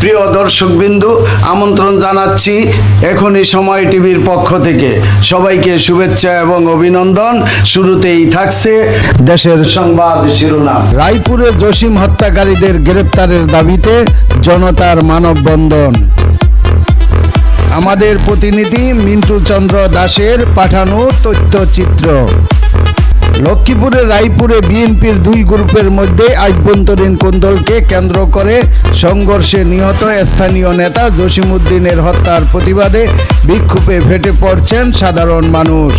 প্রিয় দর্শকবিন্দু, আমন্ত্রণ জানাচ্ছি এখনই সময় টিভির পক্ষ থেকে। সবাইকে শুভেচ্ছা এবং অভিনন্দন। শুরুতেই থাকছে দেশের সংবাদ শিরোনাম। রায়পুরে জসিম হত্যাকারীদের গ্রেপ্তারের দাবিতে জনতার মানববন্ধন। আমাদের প্রতিনিধি মিন্টু চন্দ্র দাসের পাঠানো তথ্যচিত্র। লক্ষ্মীপুরের রায়পুরে বিএনপির দুই গ্রুপের মধ্যে আভ্যন্তরীণ কোন্দলকে কেন্দ্র করে সংঘর্ষে নিহত স্থানীয় নেতা জসিমুদ্দিনের হত্যার প্রতিবাদে বিক্ষোভে ফেটে পড়ছেন সাধারণ মানুষ।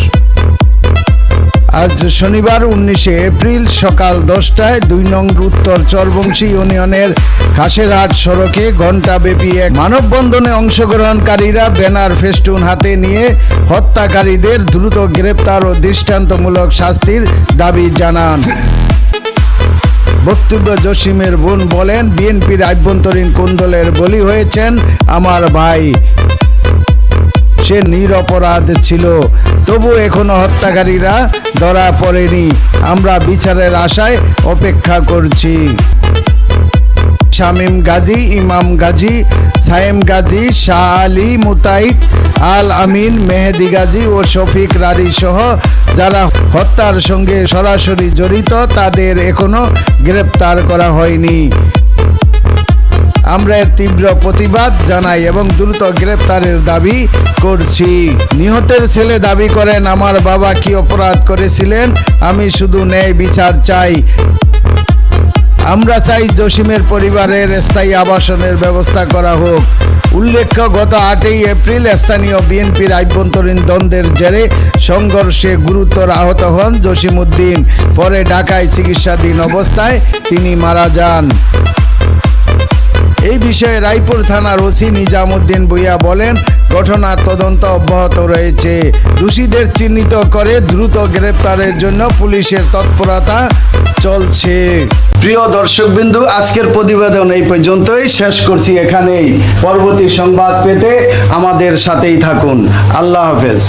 আজ শনিবার উনিশে এপ্রিল সকাল দশটায় দুই নং উত্তর চরবংশী ইউনিয়নের খাসেরহাট সড়কে ঘণ্টাব্যাপী এক মানববন্ধনে অংশগ্রহণকারীরা ব্যানার ফেস্টুন হাতে নিয়ে হত্যাকারীদের দ্রুত গ্রেপ্তার ও দৃষ্টান্তমূলক শাস্তির দাবি জানান। বক্তব্য জসিমের বোন বলেন, বিএনপির আভ্যন্তরীণ কোন্দলের বলি হয়েছেন, আমার ভাই। সে নিরপরাধ ছিল। তবু এখনও হত্যাকারীরা ধরা পড়েনি। আমরা বিচারের আশায় অপেক্ষা করছি। শামীম গাজী, ইমাম গাজী, সায়েম গাজী, শাহ আলী মুতাইদ আল আমিন, মেহেদি গাজী ও শফিক রারি সহ যারা হত্যার সঙ্গে সরাসরি জড়িত, তাদের এখনও গ্রেপ্তার করা হয়নি। আমরা এর তীব্র প্রতিবাদ জানাই এবং দ্রুত গ্রেপ্তারের দাবি করছি। নিহতের ছেলে দাবি করেন, আমার বাবা কি অপরাধ করেছিলেন? আমি শুধু ন্যায় বিচার চাই। আমরা চাই জসিমের পরিবারের স্থায়ী আবাসনের ব্যবস্থা করা হোক। উল্লেখ্য, গত আটই এপ্রিল স্থানীয় বিএনপির আভ্যন্তরীণ দ্বন্দ্বের জেরে সংঘর্ষে গুরুতর আহত হন জসিমউদ্দিন পরে ঢাকায় চিকিৎসাধীন অবস্থায় তিনি মারা যান। এই বিষয়ে রায়পুর থানার ওসি নিজামুদ্দিন ভুইয়া বলেন ঘটনার তদন্ত অব্যাহত রয়েছে। দোষীদের চিহ্নিত করে দ্রুত গ্রেপ্তারের জন্য পুলিশের তৎপরতা চলছে। প্রিয় দর্শকবিন্দু, আজকের প্রতিবেদন এই পর্যন্তই। শেষ করছি এখানেই। পরবর্তী সংবাদ পেতে আমাদের সাথেই থাকুন। আল্লাহ হাফেজ।